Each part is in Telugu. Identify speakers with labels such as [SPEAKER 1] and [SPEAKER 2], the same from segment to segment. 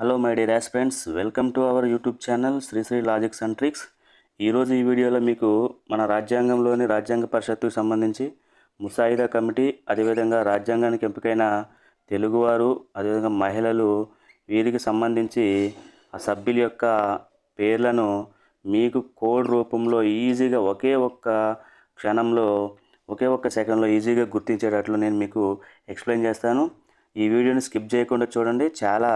[SPEAKER 1] Hello my dear friends welcome to our YouTube channel Sri Sri logics and tricks ఈరోజు ఈ వీడియోలో మీకు మన రాజ్యాంగంలోని రాజ్యాంగ పరిషత్తుకు సంబంధించి ముసాయిదా కమిటీ అదేవిధంగా రాజ్యాంగానికి ఎంపికైన తెలుగువారు అదేవిధంగా మహిళలు వీరికి సంబంధించి ఆ సభ్యుల యొక్క పేర్లను మీకు కోడ్ రూపంలో ఈజీగా ఒకే ఒక్క క్షణంలో ఒకే ఒక్క సెకండ్లో ఈజీగా గుర్తించేటట్లు నేను మీకు ఎక్స్ప్లెయిన్ చేస్తాను. ఈ వీడియోని స్కిప్ చేయకుండా చూడండి. చాలా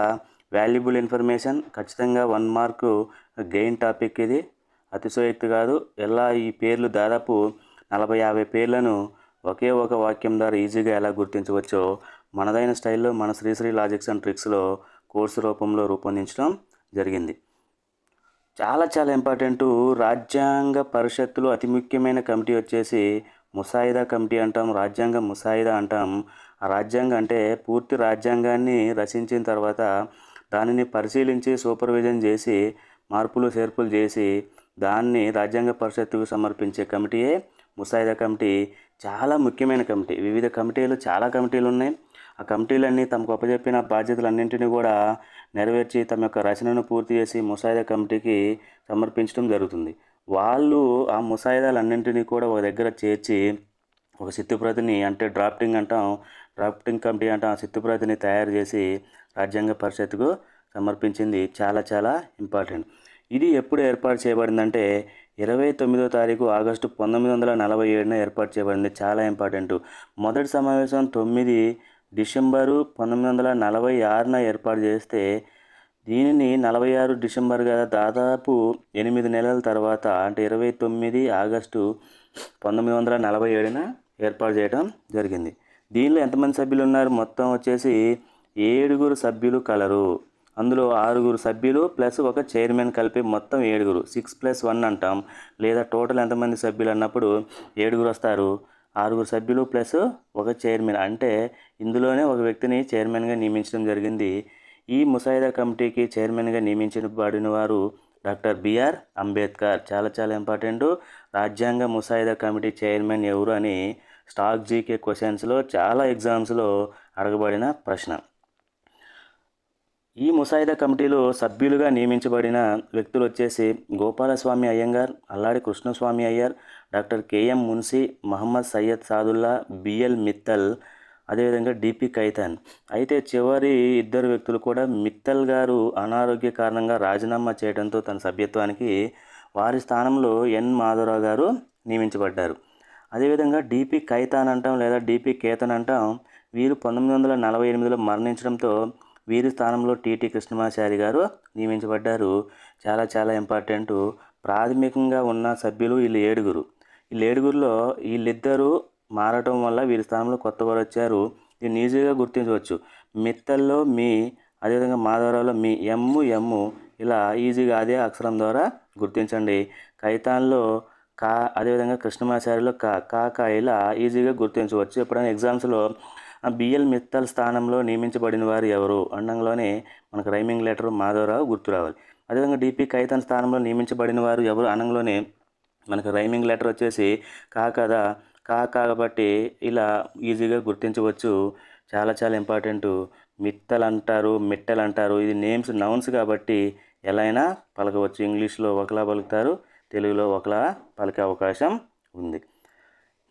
[SPEAKER 1] వాల్యుబుల్ ఇన్ఫర్మేషన్ ఖచ్చితంగా వన్ మార్క్ గెయిన్ టాపిక్ ఇది. అతిశయోక్తి కాదు. ఎలా ఈ పేర్లు దాదాపు నలభై యాభై పేర్లను ఒకే ఒక వాక్యం ద్వారా ఈజీగా ఎలా గుర్తించవచ్చో మనదైన స్టైల్లో మన శ్రీశ్రీ లాజిక్స్ అండ్ ట్రిక్స్లో కోర్సు రూపంలో రూపొందించడం జరిగింది. చాలా చాలా ఇంపార్టెంట్ రాజ్యాంగ పరిషత్తులో అతి ముఖ్యమైన కమిటీ వచ్చేసి ముసాయిదా కమిటీ అంటాం రాజ్యాంగ ముసాయిదా అంటాం. ఆ రాజ్యాంగం అంటే పూర్తి రాజ్యాంగాన్ని రచించిన తర్వాత దానిని పరిశీలించి సూపర్విజన్ చేసి మార్పులు చేర్పులు చేసి దాన్ని రాజ్యాంగ పరిషత్తుకు సమర్పించే కమిటీయే ముసాయిదా కమిటీ. చాలా ముఖ్యమైన కమిటీ. వివిధ కమిటీలు చాలా కమిటీలు ఉన్నాయి ఆ కమిటీలన్నీ తమకు అప్పచెప్పిన బాధ్యతలన్నింటినీ కూడా నెరవేర్చి తమ యొక్క రచనను పూర్తి చేసి ముసాయిదా కమిటీకి సమర్పించడం జరుగుతుంది. వాళ్ళు ఆ ముసాయిదాలన్నింటినీ కూడా ఒక దగ్గర చేర్చి ఒక సిత్తుప్రతిని అంటే డ్రాఫ్టింగ్ అంటాం డ్రాఫ్టింగ్ కమిటీ అంటాం ఆ సిత్తుప్రతిని తయారు చేసి రాజ్యాంగ పరిషత్తుకు సమర్పించింది చాలా చాలా ఇంపార్టెంట్. ఇది ఎప్పుడు ఏర్పాటు చేయబడిందంటే ఇరవై తొమ్మిదో తారీఖు ఆగస్టు పంతొమ్మిది వందల నలభై ఏడున ఏర్పాటు చేయబడింది. చాలా ఇంపార్టెంట్. మొదటి సమావేశం తొమ్మిది డిసెంబరు పంతొమ్మిది వందల నలభై ఆరున ఏర్పాటు చేస్తే దీనిని నలభై ఆరు డిసెంబర్ కదా దాదాపు ఎనిమిది నెలల తర్వాత అంటే ఇరవై తొమ్మిది ఆగస్టు పంతొమ్మిది వందల నలభై ఏడున ఏర్పాటు చేయడం జరిగింది. దీనిలో ఎంతమంది సభ్యులు ఉన్నారు మొత్తం వచ్చేసి ఏడుగురు సభ్యులు కలరు. అందులో ఆరుగురు సభ్యులు ప్లస్ ఒక చైర్మన్ కలిపి మొత్తం ఏడుగురు. సిక్స్ ప్లస్ వన్ అంటాం. లేదా టోటల్ ఎంతమంది సభ్యులు అన్నప్పుడు ఏడుగురు వస్తారు. ఆరుగురు సభ్యులు ప్లస్ ఒక చైర్మన్. అంటే ఇందులోనే ఒక వ్యక్తిని చైర్మన్గా నియమించడం జరిగింది. ఈ ముసాయిదా కమిటీకి చైర్మన్గా నియమించబడిన వారు డాక్టర్ బిఆర్ అంబేద్కర్. చాలా చాలా ఇంపార్టెంట్. రాజ్యాంగ ముసాయిదా కమిటీ చైర్మన్ ఎవరు అని స్టాక్ జీకే క్వశ్చన్స్లో చాలా ఎగ్జామ్స్లో అడగబడిన ప్రశ్న. ఈ ముసాయిదా కమిటీలో సభ్యులుగా నియమించబడిన వ్యక్తులు వచ్చేసి Gopalaswami Ayyangar Alladi Krishnaswami Ayyar doctor KM Munshi Mohammad Saiyid Saadulla BL Mittal అదేవిధంగా డిపి కైతాన్. అయితే చివరి ఇద్దరు వ్యక్తులు కూడా మిత్తల్ గారు అనారోగ్య కారణంగా రాజీనామా చేయడంతో తన సభ్యత్వానికి వారి స్థానంలో ఎన్. మాధవరావు గారు నియమించబడ్డారు. అదేవిధంగా డిపి కైతాన్ అంటాం లేదా డిపి కేతన్ అంటాం వీరు పంతొమ్మిది వందల నలభై ఎనిమిదిలో మరణించడంతో వీరి స్థానంలో టీటీ కృష్ణమాచారి గారు నియమించబడ్డారు. చాలా చాలా ఇంపార్టెంట్ ప్రాథమికంగా ఉన్న సభ్యులు వీళ్ళు ఏడుగురు. వీళ్ళు ఏడుగురులో వీళ్ళిద్దరూ మారటం వల్ల వీరి స్థానంలో కొత్త వారు వచ్చారు. దీన్ని ఈజీగా గుర్తించవచ్చు. మిత్తల్లో మీ అదేవిధంగా మాధవరావులో మీ ఎమ్ము ఎమ్ము. ఇలా ఈజీగా అదే అక్షరం ద్వారా గుర్తించండి. కైతాన్లో కా అదేవిధంగా కృష్ణమాచారిలో కా కాకా ఇలా ఈజీగా గుర్తించవచ్చు. ఎప్పుడైనా ఎగ్జామ్స్లో బిఎల్ మిత్తల్ స్థానంలో నియమించబడిన వారు ఎవరు? అండంలోనే మనకు రైమింగ్ లెటర్ మాధవరావు గుర్తు రావాలి. అదేవిధంగా డిపి కైతన్ స్థానంలో నియమించబడిన వారు ఎవరు? అనంలోనే మనకు రైమింగ్ లెటర్ వచ్చేసి కా కదా కా కాబట్టి ఇలా ఈజీగా గుర్తించవచ్చు. చాలా చాలా ఇంపార్టెంట్. మిత్తలు అంటారు మిట్టలు అంటారు. ఇది నేమ్స్ నౌన్స్ కాబట్టి ఎలా అయినా పలకవచ్చు. ఇంగ్లీష్లో ఒకలా పలుకుతారు. తెలుగులో ఒకలా పలికే అవకాశం ఉంది.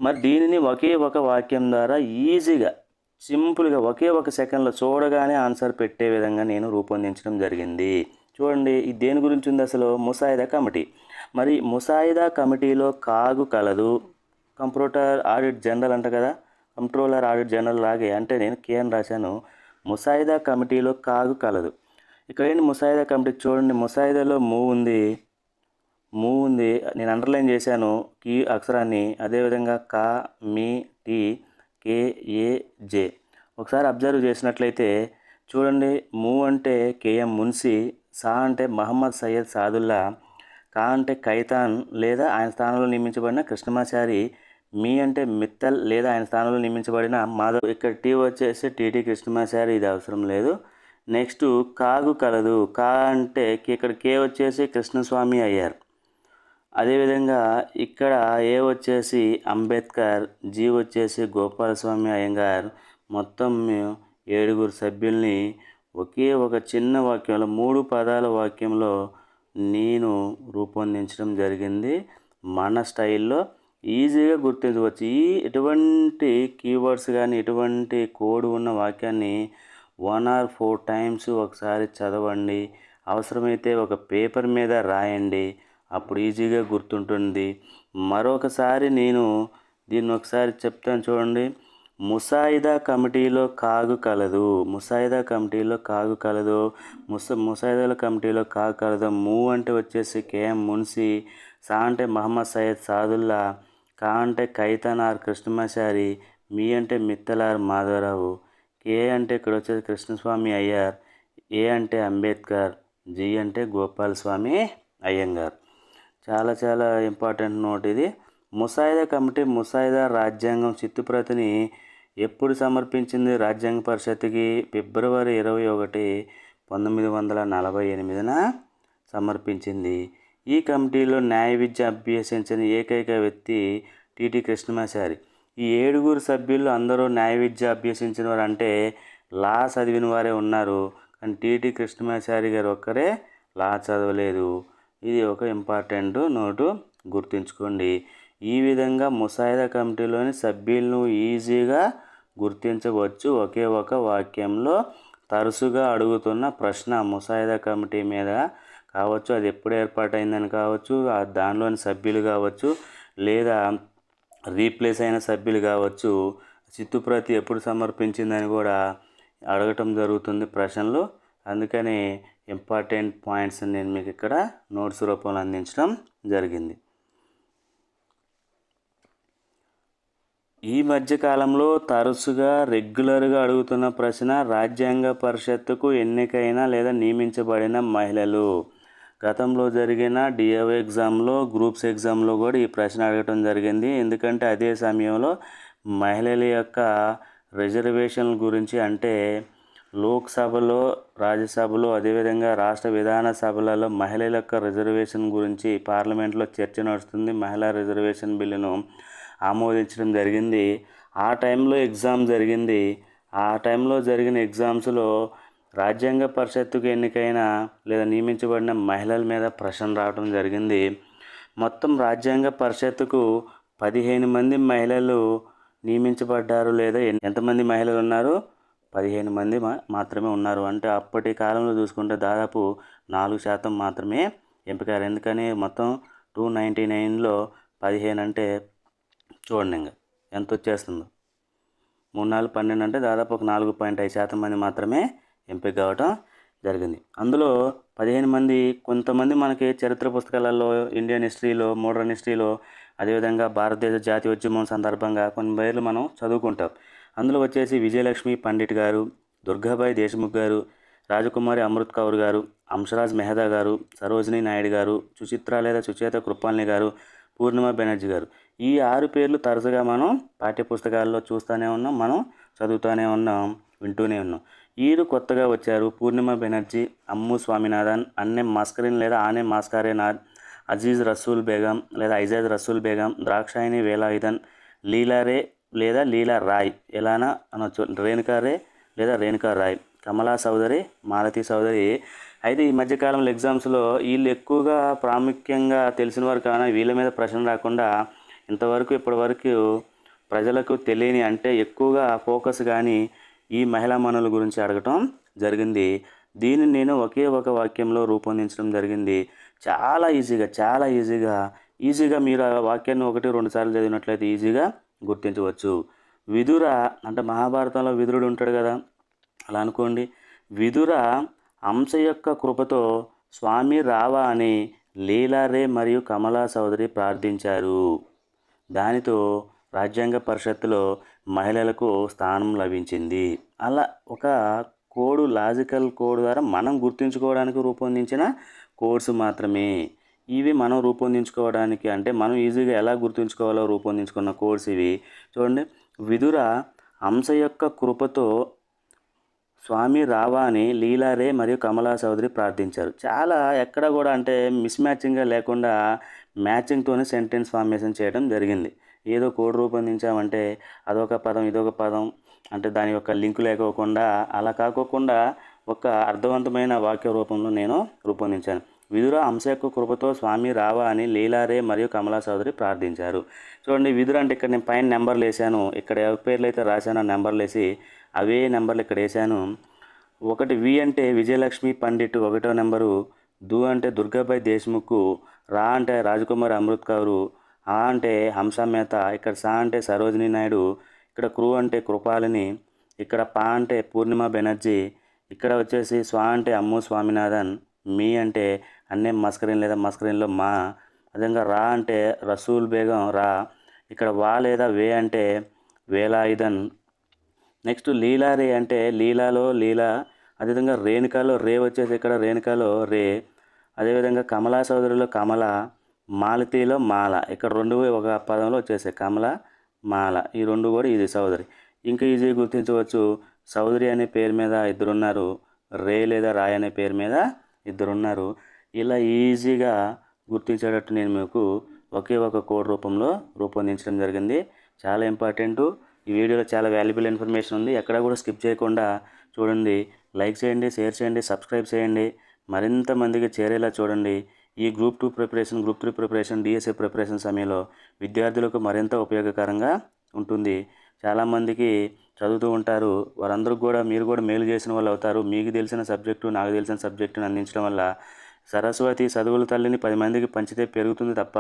[SPEAKER 1] మరి దీనిని ఒకే ఒక వాక్యం ద్వారా ఈజీగా సింపుల్గా ఒకే ఒక సెకండ్లో చూడగానే ఆన్సర్ పెట్టే విధంగా నేను రూపొందించడం జరిగింది. చూడండి ఇది దేని గురించి ఉంది అసలు? ముసాయిదా కమిటీ. మరి ముసాయిదా కమిటీలో కాగు కలదు. కంప్యూటర్ ఆడిట్ జనరల్ అంట కదా? కంట్రోలర్ ఆడిట్ జనరల్ లాగే. అంటే నేను కేఎన్ రాశాను. ముసాయిదా కమిటీలో కాగు కలదు. ఇక్కడ ఏంటి ముసాయిదా కమిటీ? చూడండి ముసాయిదాలో మూ ఉంది. మూ ఉంది. నేను అండర్లైన్ చేశాను. కీ అక్షరాన్ని అదేవిధంగా కా మీ టీ కే ఏ జే. ఒకసారి అబ్జర్వ్ చేసినట్లయితే చూడండి మూ అంటే కేఎం మున్సి సా అంటే మహమ్మద్ సయ్యద్ సాదుల్లా కా అంటే కైతాన్ లేదా ఆయన స్థానంలో నియమించబడిన కృష్ణమాచారి మీ అంటే మిత్తల్ లేదా ఆయన స్థానంలో నియమించబడిన మాధవ్. ఇక్కడ టీ వచ్చేసి టీటీ కృష్ణమాచారి ఇది అవసరం లేదు. నెక్స్ట్ కాగు కలదు. కా అంటే ఇక్కడ కే వచ్చేసి కృష్ణస్వామి అయ్యారు. అదేవిధంగా ఇక్కడ ఏ వచ్చేసి అంబేద్కర్ జీ వచ్చేసి గోపాలస్వామి అయ్యంగార్ మొత్తం ఏడుగురు సభ్యుల్ని ఒకే ఒక చిన్న వాక్యంలో మూడు పదాల వాక్యంలో నేను రూపొందించడం జరిగింది. మన స్టైల్లో ఈజీగా గుర్తించవచ్చు. ఈ ఎటువంటి కీవర్డ్స్ కానీ ఎటువంటి కోడ్ ఉన్న వాక్యాన్ని వన్ ఆర్ ఫోర్ టైమ్స్ ఒకసారి చదవండి. అవసరమైతే ఒక పేపర్ మీద రాయండి. అప్పుడు ఈజీగా గుర్తుంటుంది. మరొకసారి నేను దీన్ని ఒకసారి చెప్తాను చూడండి. ముసాయిదా కమిటీలో కాగు కలదు. ముసాయిదా కమిటీలో కాగు కలదు. ముస ముసాయిదాల కమిటీలో కాగు కలదు. మూ అంటే వచ్చేసి కేఎం మున్సి సా అంటే మహమ్మద్ సయ్యద్ సాదుల్లా కా అంటే కైతనార్ కృష్ణమాచారి మీ అంటే మిత్తలార్ మాధవరావు కే అంటే ఇక్కడ వచ్చేసి కృష్ణస్వామి అయ్యార్ ఏ అంటే అంబేద్కర్ జి అంటే గోపాలస్వామి అయ్యంగార్. చాలా చాలా ఇంపార్టెంట్ నోట్ ఇది. ముసాయిదా కమిటీ ముసాయిదా రాజ్యాంగం చిత్తుప్రతిని ఎప్పుడు సమర్పించింది రాజ్యాంగ పరిషత్కి ఫిబ్రవరి ఇరవై ఒకటి పంతొమ్మిది వందల నలభై ఎనిమిదిన సమర్పించింది. ఈ కమిటీలో న్యాయ విద్య అభ్యసించిన ఏకైక వ్యక్తి టిటి కృష్ణమాచారి. ఈ ఏడుగురు సభ్యులు అందరూ న్యాయ విద్య అభ్యసించిన వారు అంటే లా చదివిన వారే ఉన్నారు. కానీ టిటి కృష్ణమాచారి గారు ఒక్కరే లా చదవలేదు. ఇది ఒక ఇంపార్టెంట్ నోటు గుర్తుంచుకోండి. ఈ విధంగా ముసాయిదా కమిటీలోని సభ్యులను ఈజీగా గుర్తించవచ్చు. ఒకే ఒక వాక్యంలో తరచుగా అడుగుతున్న ప్రశ్న ముసాయిదా కమిటీ మీద కావచ్చు అది ఎప్పుడు ఏర్పాటైందని కావచ్చు దానిలోని సభ్యులు కావచ్చు లేదా రీప్లేస్ అయిన సభ్యులు కావచ్చు చిత్తుప్రతి ఎప్పుడు సమర్పించిందని కూడా అడగటం జరుగుతుంది ప్రశ్నలు. అందుకని ఇంపార్టెంట్ పాయింట్స్ నేను మీకు ఇక్కడ నోట్స్ రూపంలో అందించడం జరిగింది. ఈ మధ్యకాలంలో తరచుగా రెగ్యులర్గా అడుగుతున్న ప్రశ్న రాజ్యాంగ పరిషత్తుకు ఎన్నికైన లేదా నియమించబడిన మహిళలు. గతంలో జరిగిన డిఓ ఎగ్జామ్లో గ్రూప్స్ ఎగ్జామ్లో కూడా ఈ ప్రశ్న అడగటం జరిగింది. ఎందుకంటే అదే సమయంలో మహిళల యొక్క రిజర్వేషన్ల గురించి అంటే లోక్సభలో రాజ్యసభలో అదేవిధంగా రాష్ట్ర విధాన సభలలో మహిళల యొక్క రిజర్వేషన్ గురించి పార్లమెంట్లో చర్చ నడుస్తుంది. మహిళా రిజర్వేషన్ బిల్లును ఆమోదించడం జరిగింది. ఆ టైంలో ఎగ్జామ్ జరిగింది. ఆ టైంలో జరిగిన ఎగ్జామ్స్లో రాజ్యాంగ పరిషత్తుకు ఎన్నికైన లేదా నియమించబడిన మహిళల మీద ప్రశ్న రావడం జరిగింది. మొత్తం రాజ్యాంగ పరిషత్తుకు పదిహేను మంది మహిళలు నియమించబడ్డారు లేదా ఎంతమంది మహిళలు ఉన్నారు? పదిహేను మంది మా మాత్రమే ఉన్నారు. అంటే అప్పటి కాలంలో చూసుకుంటే దాదాపు నాలుగు శాతం మాత్రమే ఎంపికారు ఎందుకని? మొత్తం టూ నైంటీ నైన్లో పదిహేను అంటే చూడండి ఇంకా ఎంత వచ్చేస్తుందో. మూడు నాలుగు పన్నెండు అంటే దాదాపు ఒక నాలుగు పాయింట్ ఐదు శాతం మంది మాత్రమే ఎంపిక కావటం జరిగింది. అందులో పదిహేను మంది కొంతమంది మనకి చరిత్ర పుస్తకాలలో ఇండియన్ హిస్టరీలో మోడర్న్ హిస్టరీలో అదేవిధంగా భారతదేశ జాతీయ ఉద్యమం సందర్భంగా కొన్ని పేర్లు మనం చదువుకుంటాం. అందులో వచ్చేసి విజయలక్ష్మి పండిట్ గారు దుర్గాబాయి దేశ్ముఖ్ గారు రాజకుమారి అమృత్ కౌర్ గారు అంశరాజ్ మెహతా గారు సరోజిని నాయుడు గారు సుచిత్ర లేదా సుచేత కృపాలని గారు పూర్ణిమ బెనర్జీ గారు. ఈ ఆరు పేర్లు తరచుగా మనం పాఠ్యపుస్తకాల్లో చూస్తూనే ఉన్నాం మనం చదువుతూనే ఉన్నాం వింటూనే ఉన్నాం. వీరు కొత్తగా వచ్చారు పూర్ణిమ బెనర్జీ అమ్ము స్వామినాథన్ అన్నెం మాస్కరిన్ లేదా ఆనే మాస్కరేనాథ్ అజీజ్ రసూల్ బేగం లేదా ఐజాజ్ రసూల్ బేగం ద్రాక్షాయిని వేలాయుధన్ లీలారే లేదా లీలా రాయ్. ఎలానా అనొచ్చు. రేణుకా రే లేదా రేణుకా రాయ్. కమలా సౌదరి మాలతి సౌదరి. అయితే ఈ మధ్యకాలంలో ఎగ్జామ్స్లో వీళ్ళు ఎక్కువగా ప్రాముఖ్యంగా తెలిసిన వారు కానీ వీళ్ళ మీద ప్రశ్న రాకుండా ఇంతవరకు ఇప్పటివరకు ప్రజలకు తెలియని అంటే ఎక్కువగా ఫోకస్ కానీ ఈ మహిళా మనుల గురించి అడగటం జరిగింది. దీన్ని నేను ఒకే ఒక వాక్యంలో రూపొందించడం జరిగింది. చాలా ఈజీగా చాలా ఈజీగా ఈజీగా మీరు ఆ వాక్యాన్ని ఒకటి రెండు సార్లు చదివినట్లయితే ఈజీగా గుర్తించవచ్చు. విదుర అంటే మహాభారతంలో విదురుడు ఉంటాడు కదా? అలా అనుకోండి. విదుర అంశ యొక్క కృపతో స్వామి రావా అని లీలారే మరియు కమలా చౌదరి ప్రార్థించారు. దానితో రాజ్యాంగ పరిషత్తులో మహిళలకు స్థానం లభించింది. అలా ఒక కోడ్ లాజికల్ కోడ్ ద్వారా మనం గుర్తుంచుకోవడానికి రూపొందించిన కోడ్స్ మాత్రమే. ఇవి మనం రూపొందించుకోవడానికి అంటే మనం ఈజీగా ఎలా గుర్తుంచుకోవాలో రూపొందించుకున్న కోడ్స్ ఇవి. చూడండి. విదుర అంశ యొక్క కృపతో స్వామి రావాని లీలారే మరియు కమలా చౌదరి ప్రార్థించారు. చాలా ఎక్కడ కూడా అంటే మిస్ మ్యాచింగ్గా లేకుండా మ్యాచింగ్తోనే సెంటెన్స్ ఫార్మేషన్ చేయడం జరిగింది. ఏదో కోడ్ రూపొందించామంటే అదొక పదం ఇదొక పదం అంటే దాని యొక్క లింక్ లేకోకుండా అలా కాకోకుండా ఒక అర్థవంతమైన వాక్య రూపంలో నేను రూపొందించాను. విదుర అంశ యొక్క కృపతో స్వామి రావా అని లీలారే మరియు కమలా చౌదరి ప్రార్థించారు. చూడండి విదుర అంటే ఇక్కడ నేను పైన నెంబర్లు వేసాను ఇక్కడ ఎవరి పేర్లు అయితే రాశానో నెంబర్లు వేసి అవే నెంబర్లు ఇక్కడ వేసాను ఒకటి వి అంటే విజయలక్ష్మి పండిట్ ఒకటో నెంబరు దు అంటే దుర్గాబాయ్ దేశ్ముఖ్ రా అంటే రాజకుమార్ అమృత్ కౌరు ఆ అంటే హంస మేత ఇక్కడ సా అంటే సరోజిని నాయుడు ఇక్కడ క్రూ అంటే కృపాలిని ఇక్కడ పా అంటే పూర్ణిమ బెనర్జీ ఇక్కడ వచ్చేసి స్వా అంటే అమ్ము స్వామినాథన్ మీ అంటే అన్నీ మస్కరిన్ లేదా మస్కరిన్లో మా. అదేవిధంగా రా అంటే రసూల్ బేగం రా. ఇక్కడ వా లేదా వే అంటే వేలాయుధన్. నెక్స్ట్ లీలా రే అంటే లీలాలో లీలా. అదేవిధంగా రేణుకాలో రే వచ్చేసి ఇక్కడ రేణుకాలో రే. అదేవిధంగా కమలా సోదరులో కమల. మాలతీలో మాల. ఇక్కడ రెండు ఒక పదంలో వచ్చేసాయి కమల మాల. ఈ రెండు కూడా ఇది సోదరి. ఇంకా ఈజీగా గుర్తించవచ్చు. సౌదరి అనే పేరు మీద ఇద్దరున్నారు. రే లేదా రాయ్ అనే పేరు మీద ఇద్దరున్నారు. ఇలా ఈజీగా గుర్తించేటట్టు నేను మీకు ఒకే ఒక కోడ్ రూపంలో రూపొందించడం జరిగింది. చాలా ఇంపార్టెంట్. ఈ వీడియోలో చాలా వాల్యుబుల్ ఇన్ఫర్మేషన్ ఉంది. ఎక్కడ కూడా స్కిప్ చేయకుండా చూడండి. లైక్ చేయండి షేర్ చేయండి సబ్స్క్రైబ్ చేయండి. మరింత మందికి చేరేలా చూడండి. ఈ group two preparation group three preparation DSA preparation సమయంలో విద్యార్థులకు మరింత ఉపయోగకరంగా ఉంటుంది. చాలామందికి చదువుతూ ఉంటారు. వారందరూ కూడా మీరు కూడా మేలు చేసిన వాళ్ళు అవుతారు. మీకు తెలిసిన సబ్జెక్టు నాకు తెలిసిన సబ్జెక్టును అందించడం వల్ల సరస్వతి చదువుల తల్లిని పది మందికి పంచితే పెరుగుతుంది తప్ప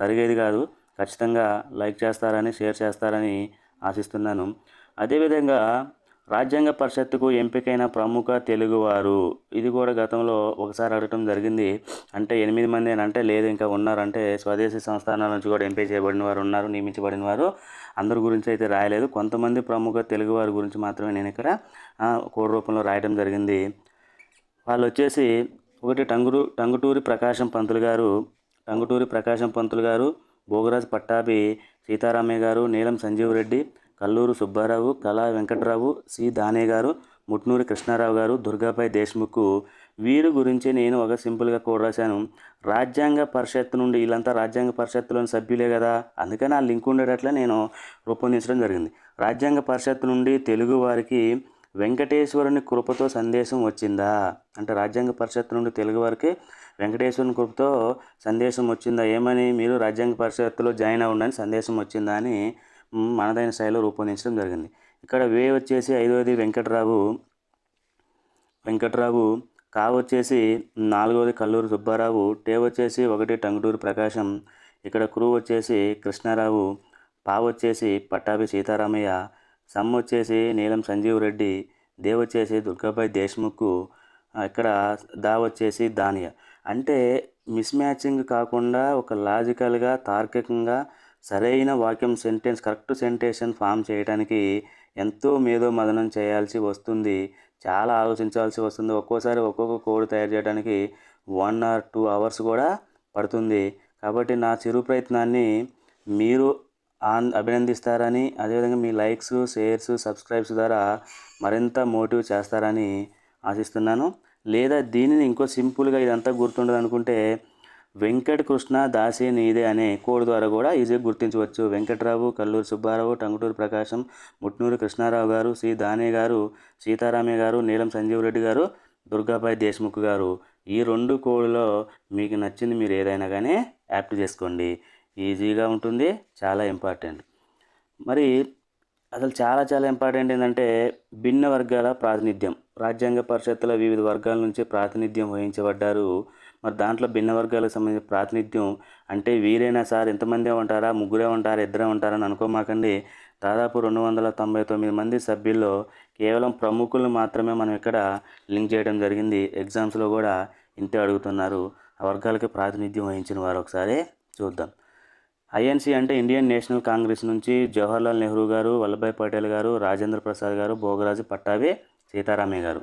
[SPEAKER 1] తరిగేది కాదు. ఖచ్చితంగా లైక్ చేస్తారని షేర్ చేస్తారని ఆశిస్తున్నాను. అదేవిధంగా రాజ్యాంగ పరిషత్తుకు ఎంపికైన ప్రముఖ తెలుగువారు. ఇది కూడా గతంలో ఒకసారి అడగటం జరిగింది. అంటే ఎనిమిది మంది అని అంటే లేదు ఇంకా ఉన్నారంటే స్వదేశీ సంస్థానాల నుంచి కూడా ఎంపిక చేయబడిన వారు ఉన్నారు నియమించబడిన వారు. అందరి గురించి అయితే రాయలేదు. కొంతమంది ప్రముఖ తెలుగువారి గురించి మాత్రమే నేను ఇక్కడ కోడ్ రూపంలో రాయడం జరిగింది. వాళ్ళు వచ్చేసి ఒకటి టంగురు టంగుటూరి ప్రకాశం పంతులు గారు టంగుటూరి ప్రకాశం పంతులు గారు భోగరాజ్ పట్టాభి సీతారామయ్య గారు నీలం సంజీవ్ రెడ్డి కల్లూరు సుబ్బారావు కళా వెంకటరావు సి దానే గారు ముట్నూరి కృష్ణారావు గారు దుర్గాబాయ్ దేశ్ముఖ్ వీరి గురించి నేను ఒక సింపుల్గా కూడా రాశాను. రాజ్యాంగ పరిషత్ నుండి వీళ్ళంతా రాజ్యాంగ పరిషత్తులోని సభ్యులే కదా. అందుకని ఆ లింక్ ఉండేటట్లే నేను రూపొందించడం జరిగింది. రాజ్యాంగ పరిషత్ నుండి తెలుగు వారికి వెంకటేశ్వరుని కృపతో సందేశం వచ్చిందా? అంటే రాజ్యాంగ పరిషత్ నుండి తెలుగు వారికి వెంకటేశ్వరుని కృపతో సందేశం వచ్చిందా? ఏమని మీరు రాజ్యాంగ పరిషత్తులో జాయిన్ అవ్వండి సందేశం వచ్చిందా అని మనదైన శైలిలో రూపొందించడం జరిగింది. ఇక్కడ వే వచ్చేసి ఐదవది వెంకటరావు వెంకటరావు కా వచ్చేసి నాలుగవది కల్లూరు సుబ్బారావు టే వచ్చేసి ఒకటి టంగుటూరు ప్రకాశం ఇక్కడ క్రూ వచ్చేసి కృష్ణారావు పా వచ్చేసి పట్టాభి సీతారామయ్య సమ్ వచ్చేసి నీలం సంజీవ్ రెడ్డి దేవ్ వచ్చేసి దుర్గాబాయ్ దేశ్ముఖ్ ఇక్కడ దా వచ్చేసి దానియా. అంటే మిస్ మ్యాచింగ్ కాకుండా ఒక లాజికల్గా తార్కికంగా సరైన వాక్యం సెంటెన్స్ కరెక్ట్ సెంటేషన్ ఫామ్ చేయడానికి ఎంతో మేధో మదనం చేయాల్సి వస్తుంది. చాలా ఆలోచించాల్సి వస్తుంది. ఒక్కోసారి ఒక్కొక్క కోడ్ తయారు చేయడానికి వన్ ఆర్ టూ అవర్స్ కూడా పడుతుంది. కాబట్టి నా చిరు ప్రయత్నాన్ని మీరు ఆన్ అభినందిస్తారని అదేవిధంగా మీ లైక్స్ షేర్స్ సబ్స్క్రైబ్స్ ద్వారా మరింత మోటివ్ చేస్తారని ఆశిస్తున్నాను. లేదా దీనిని ఇంకో సింపుల్గా ఇదంతా గుర్తుండదు అనుకుంటే వెంకట కృష్ణ దాసి నీదే అనే కోడ్ ద్వారా కూడా ఈజీగా గుర్తించవచ్చు. వెంకటరావు కల్లూరు సుబ్బారావు టంగుటూరు ప్రకాశం ముట్నూరు కృష్ణారావు గారు సి దానే గారు సీతారామయ్య గారు నీలం సంజీవ్ రెడ్డి గారు దుర్గాబాయ్ దేశ్ముఖ్ గారు. ఈ రెండు కోడ్లో మీకు నచ్చింది మీరు ఏదైనా కానీ యాప్ట్ చేసుకోండి. ఈజీగా ఉంటుంది చాలా ఇంపార్టెంట్. మరి అసలు చాలా చాలా ఇంపార్టెంట్ ఏంటంటే భిన్న వర్గాల ప్రాతినిధ్యం. రాజ్యాంగ పరిషత్తులో వివిధ వర్గాల నుంచి ప్రాతినిధ్యం వహించబడ్డారు. మరి దాంట్లో భిన్న వర్గాలకు సంబంధించిన ప్రాతినిధ్యం అంటే వీరైనా సార్ ఎంతమందే ఉంటారా ముగ్గురే ఉంటారా ఇద్దరే ఉంటారని అనుకోమాకండి. దాదాపు రెండు వందల తొంభై తొమ్మిది మంది సభ్యుల్లో కేవలం ప్రముఖులను మాత్రమే మనం ఇక్కడ లింక్ చేయడం జరిగింది. ఎగ్జామ్స్లో కూడా ఇంతే అడుగుతున్నారు. ఆ వర్గాలకి ప్రాతినిధ్యం వహించిన వారు ఒకసారి చూద్దాం. ఐఎన్సీ అంటే ఇండియన్ నేషనల్ కాంగ్రెస్ నుంచి జవహర్లాల్ నెహ్రూ గారు వల్లభాయ్ పటేల్ గారు రాజేంద్ర ప్రసాద్ గారు భోగరాజు పట్టాభి సీతారామయ్య గారు.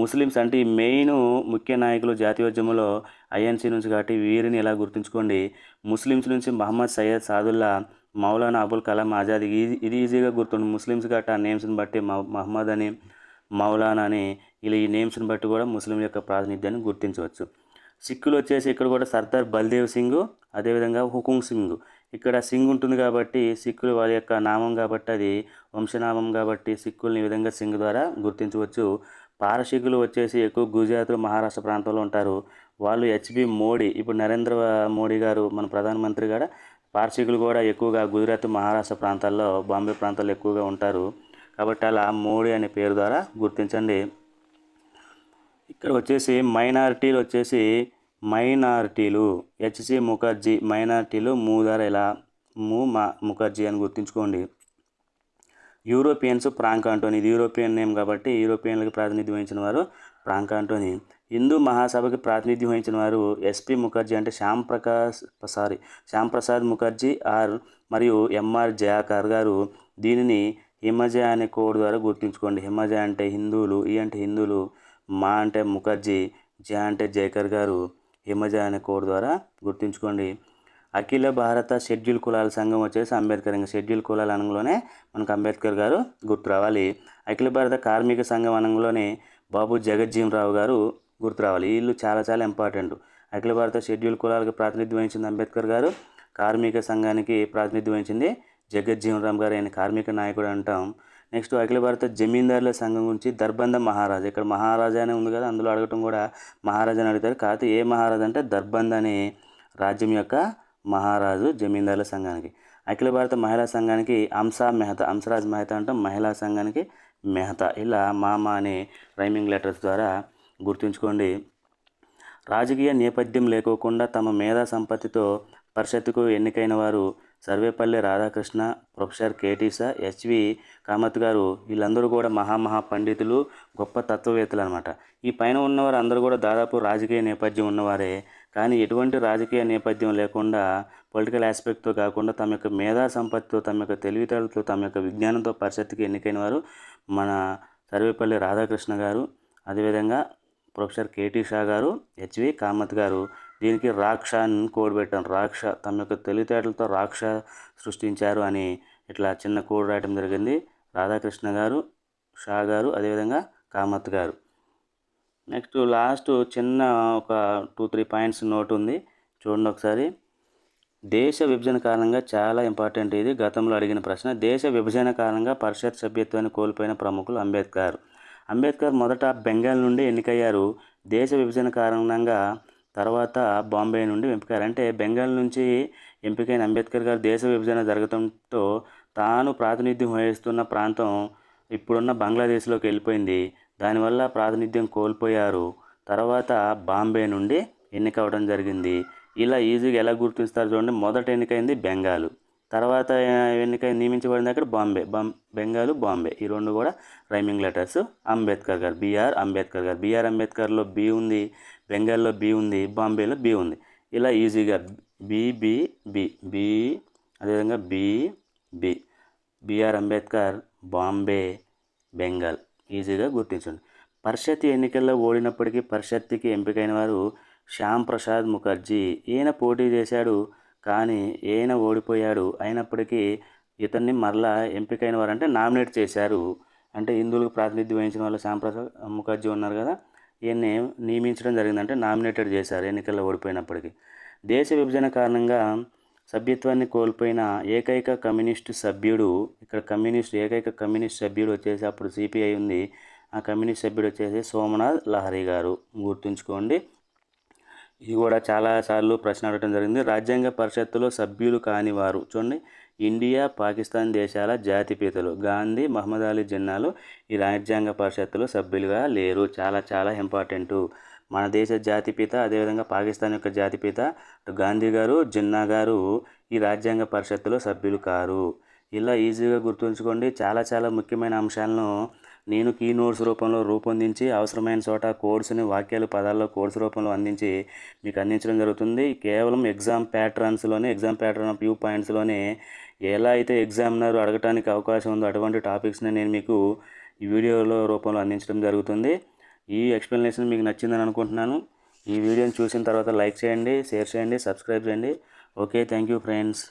[SPEAKER 1] ముస్లిమ్స్ అంటే ఈ మెయిన్ ముఖ్య నాయకులు జాతీయోద్యమంలో ఐఎన్సీ నుంచి కాబట్టి వీరిని ఇలా గుర్తుంచుకోండి? ముస్లిమ్స్ నుంచి మహమ్మద్ సయ్యద్ సాదుల్లా మౌలానా అబుల్ కలాం ఆజాద్ ఇది ఇది ఈజీగా గుర్తుంది ముస్లిమ్స్ గట్ట ఆ నేమ్స్ని బట్టి మహమ్మద్ అని మౌలానా అని ఇలా ఈ నేమ్స్ని బట్టి కూడా ముస్లిం యొక్క ప్రాతినిధ్యాన్ని గుర్తించవచ్చు. సిక్కులు వచ్చేసి ఇక్కడ కూడా సర్దార్ బల్దేవ్ సింగ్ అదేవిధంగా హుకుంగ్ సింగ్. ఇక్కడ సింగ్ ఉంటుంది కాబట్టి సిక్కులు వారి యొక్క నామం కాబట్టి అది వంశనామం కాబట్టి సిక్కుల్ని ఈ విధంగా సింగ్ ద్వారా గుర్తించవచ్చు. పారశీకులు వచ్చేసి ఎక్కువ గుజరాత్ మహారాష్ట్ర ప్రాంతంలో ఉంటారు. వాళ్ళు హెచ్బి మోడీ ఇప్పుడు నరేంద్ర మోడీ గారు మన ప్రధానమంత్రి కూడా పార్సీకులు కూడా ఎక్కువగా గుజరాత్ మహారాష్ట్ర ప్రాంతాల్లో బాంబే ప్రాంతాల్లో ఎక్కువగా ఉంటారు. కాబట్టి అలా మోడీ అనే పేరు ద్వారా గుర్తించండి. ఇక్కడ వచ్చేసి మైనారిటీలు వచ్చేసి మైనార్టీలు హెచ్సి ముఖర్జీ మైనార్టీలు మూదార ఎలా? ము మా ముఖర్జీ అని గుర్తుంచుకోండి. యూరోపియన్స్ ప్రాంక్ ఆంటోనీ ఇది యూరోపియన్ నేమ్ కాబట్టి యూరోపియన్లకు ప్రాతినిధ్యం వహించిన వారు ప్రాంక్ ఆంటోనీ హిందూ మహాసభకి ప్రాతినిధ్యం వహించిన వారు ఎస్పి ముఖర్జీ అంటే శ్యామ్ ప్రకాష్ సారీ శ్యామ్ ప్రసాద్ ముఖర్జీ ఆర్ మరియు ఎంఆర్ జయాకర్ గారు దీనిని హిమజ అనే కోడ్ ద్వారా గుర్తుంచుకోండి. హిమజ అంటే హిందువులు ఈ అంటే హిందువులు మా అంటే ముఖర్జీ జ అంటే జయకర్ గారు. హిమజ అనే కోడ్ ద్వారా గుర్తుంచుకోండి. అఖిల భారత షెడ్యూల్ కులాల సంఘం వచ్చేసి అంబేద్కర్ ఇంకా షెడ్యూల్ కులాల అనంలోనే మనకు అంబేద్కర్ గారు గుర్తు రావాలి. అఖిల భారత కార్మిక సంఘం అనంలోనే బాబు జగజ్జీవన్ గారు గుర్తు రావాలి. వీళ్ళు చాలా చాలా ఇంపార్టెంట్ అఖిల భారత షెడ్యూల్ కులాలకు ప్రాతినిధ్యం వహించింది అంబేద్కర్ గారు. కార్మిక సంఘానికి ప్రాతినిధ్యం వహించింది జగజ్జీవనరామ్ గారు. ఆయన కార్మిక నాయకుడు అంటాం. నెక్స్ట్ అఖిల భారత జమీందారుల సంఘం గురించి దర్బంద మహారాజా. ఇక్కడ మహారాజా అనే ఉంది కదా అందులో అడగటం కూడా మహారాజా అని అడుగుతారు. కాకపోతే ఏ మహారాజా అంటే దర్బంద అనే రాజ్యం యొక్క మహారాజు జమీందారుల సంఘానికి. అఖిల భారత మహిళా సంఘానికి అంసా మెహతా అంసరాజ్ మెహతా అంటే మహిళా సంఘానికి మెహతా. ఇలా మామ అనే రైమింగ్ లెటర్స్ ద్వారా గుర్తుంచుకోండి. రాజకీయ నేపథ్యం లేకోకుండా తమ మేధా సంపత్తితో పరిషత్తుకు ఎన్నికైన వారు సర్వేపల్లి రాధాకృష్ణ ప్రొఫెసర్ కేటీసా హెచ్వి కామత్ గారు. వీళ్ళందరూ కూడా మహామహా పండితులు గొప్ప తత్వవేత్తలు అనమాట ఈ పైన ఉన్నవారు అందరూ కూడా దాదాపు రాజకీయ నేపథ్యం ఉన్నవారే. కానీ ఎటువంటి రాజకీయ నేపథ్యం లేకుండా పొలిటికల్ ఆస్పెక్ట్తో కాకుండా తమ యొక్క మేధా సంపత్తితో తమ యొక్క తెలివితేటలతో తమ యొక్క విజ్ఞానంతో పరిషత్తుకి ఎన్నికైన వారు మన సర్వేపల్లి రాధాకృష్ణ గారు. అదేవిధంగా ప్రొఫెసర్ కేటీ షా గారు హెచ్వి కామత్ గారు. దీనికి రాక్ష అని కోడ్ పెట్టాను. రాక్ష తమ యొక్క తెలివితేటలతో రాక్ష సృష్టించారు అని ఇట్లా చిన్న కోడ్ రాయటం జరిగింది. రాధాకృష్ణ గారు షా గారు అదేవిధంగా కామత్ గారు. నెక్స్ట్ లాస్ట్ చిన్న ఒక టూ త్రీ పాయింట్స్ నోట్ ఉంది. చూడండి ఒకసారి. దేశ విభజన కారణంగా చాలా ఇంపార్టెంట్ ఇది. గతంలో అడిగిన ప్రశ్న. దేశ విభజన కారణంగా పరిషత్ సభ్యత్వాన్ని కోల్పోయిన ప్రముఖులు అంబేద్కర్. అంబేద్కర్ మొదట బెంగాల్ నుండి ఎన్నికయ్యారు. దేశ విభజన కారణంగా తర్వాత బాంబే నుండి ఎంపికారు అంటే బెంగాల్ నుంచి ఎంపికైన అంబేద్కర్ గారు దేశ విభజన జరగడంతో తాను ప్రాతినిధ్యం వహిస్తున్న ప్రాంతం ఇప్పుడున్న బంగ్లాదేశ్లోకి వెళ్ళిపోయింది. దానివల్ల ప్రాతినిధ్యం కోల్పోయారు. తర్వాత బాంబే నుండి ఎన్నిక అవడం జరిగింది. ఇలా ఈజీగా ఎలా గుర్తిస్తారు చూడండి. మొదట ఎన్నికైంది బెంగాల్. తర్వాత ఎన్నిక నియమించబడింది అక్కడ బాంబే. బాం బెంగాల్ బాంబే. ఈ రెండు కూడా రైమింగ్ లెటర్స్. అంబేద్కర్ గారు బీఆర్ అంబేద్కర్ గారు. బీఆర్ అంబేద్కర్లో బి ఉంది. బెంగాల్లో బి ఉంది బాంబేలో బి ఉంది. ఇలా ఈజీగా బిబి బి బి అదేవిధంగా B B. BR Ambedkar Bombay Bengal. ఈజీగా గుర్తించండి. పరిషత్ ఎన్నికల్లో ఓడినప్పటికీ పరిషత్కి ఎంపికైన వారు శ్యామ్ ప్రసాద్ ముఖర్జీ. ఈయన పోటీ చేశాడు కానీ ఈయన ఓడిపోయాడు అయినప్పటికీ ఇతన్ని మరలా ఎంపికైన వారు అంటే నామినేట్ చేశారు. అంటే హిందువులకు ప్రాతినిధ్యం వహించిన వాళ్ళు శ్యామ్ ప్రసాద్ ముఖర్జీ ఉన్నారు కదా. ఈయన్ని నియమించడం జరిగిందంటే నామినేటెడ్ చేశారు ఎన్నికల్లో ఓడిపోయినప్పటికీ. దేశ విభజన కారణంగా సభ్యత్వాన్ని కోల్పోయిన ఏకైక కమ్యూనిస్టు సభ్యుడు ఇక్కడ కమ్యూనిస్ట్ ఏకైక కమ్యూనిస్ట్ సభ్యుడు వచ్చేసి అప్పుడు సిపిఐ ఉంది. ఆ కమ్యూనిస్ట్ సభ్యుడు వచ్చేసి సోమనాథ్ లహరి గారు. గుర్తుంచుకోండి ఇది కూడా చాలాసార్లు ప్రశ్న అడగడం జరిగింది. రాజ్యాంగ పరిషత్తులో సభ్యులు కాని వారు చూడండి ఇండియా పాకిస్తాన్ దేశాల జాతిపితలు. గాంధీ మహమ్మద్ అలీ జిన్నాలు ఈ రాజ్యాంగ పరిషత్తులో సభ్యులుగా లేరు. చాలా చాలా ఇంపార్టెంటు. మన దేశ జాతిపిత అదేవిధంగా పాకిస్తాన్ యొక్క జాతిపిత గాంధీ గారు జిన్నా గారు ఈ రాజ్యాంగ పరిషత్తులో సభ్యులు కారు. ఇలా ఈజీగా గుర్తుంచుకోండి. చాలా చాలా ముఖ్యమైన అంశాలను నేను కీ నోట్స్ రూపంలో రూపొందించి అవసరమైన చోట కోడ్స్ని వాక్యాలు పదాల్లో కోడ్స్ రూపంలో అందించి మీకు అందించడం జరుగుతుంది. కేవలం ఎగ్జామ్ ప్యాటర్న్స్లోనే ఎగ్జామ్ ప్యాటర్న్ ఆఫ్ వ్యూ పాయింట్స్లోనే ఎలా అయితే ఎగ్జామినర్ అడగటానికి అవకాశం ఉందో అటువంటి టాపిక్స్ని నేను మీకు ఈ వీడియోలో రూపంలో అందించడం జరుగుతుంది. ఈ ఎక్స్ప్లెనేషన్ మీకు నచ్చిందని అనుకుంటున్నాను. ఈ వీడియోని చూసిన తర్వాత లైక్ చేయండి షేర్ చేయండి సబ్స్క్రైబ్ చేయండి. Okay thank you friends.